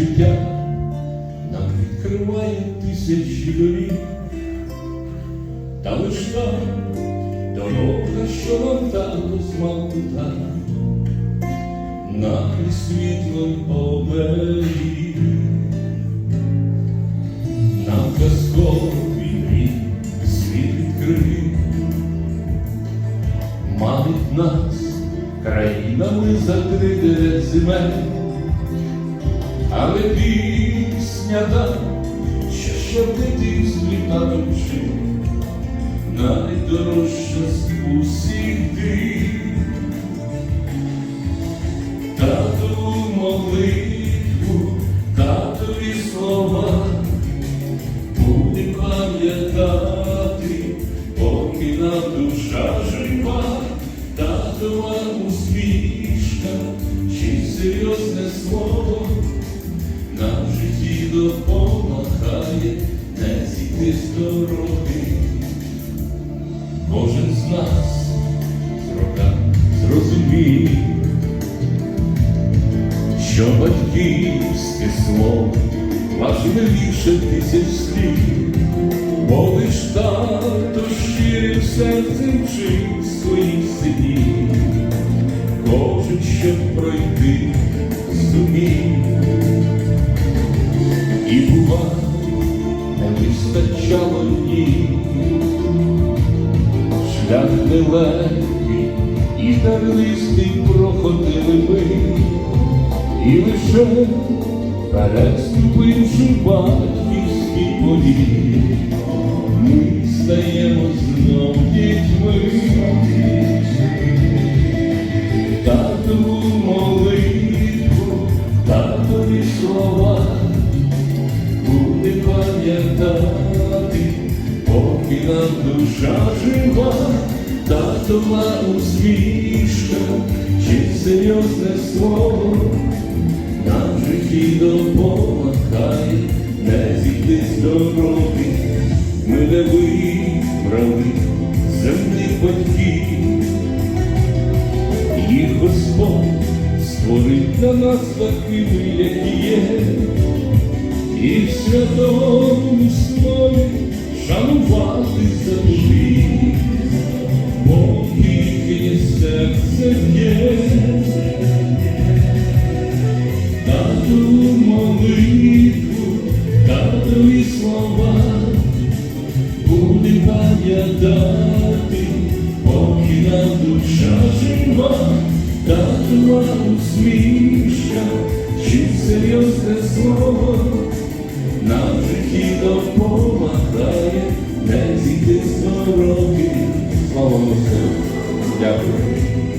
життя нам відкриває тисячі доріг, та лиш та дорога, що нам тато змалку та, нам і світлом оберіг. Нам казковий мрій світ відкрив, манить нас країнами за тридев'ять земель, але пісня та, що в дитинстві навчив, найдорожча з усіх див. Тату молитву, татові слова, буде пам'ятати, поки нам душа жива, татова усмішка, чи серйозне слово допомагає не зійти з дороги. Кожен з нас з роками зрозумів, що батьківське слово важливіше тисяч слів, бо лиш тато щирим серцем вчив своїх синів, кожен, щоб пройти, зумів. Шлях нелегкий і тернистий проходили ми, і лише переступивши батьківські полі, ми стаємо знов дітьми. Татову молитву, татові слова буде пам'ятати, поки нам душа жива, татова усмішка, чи серйозне слово? Нам в житті допомагає, не зійти з дороги, ми не вибрали земних батьків, їх Господь створив для нас такими, які є. І в святому слові шанувати завжди, слова, буде пам'ятати, поки нам душа жива, та татова усмішка, чи серйозне слово. Нам житті допомагає, не зійти з дороги. Слава Господу! Дякую.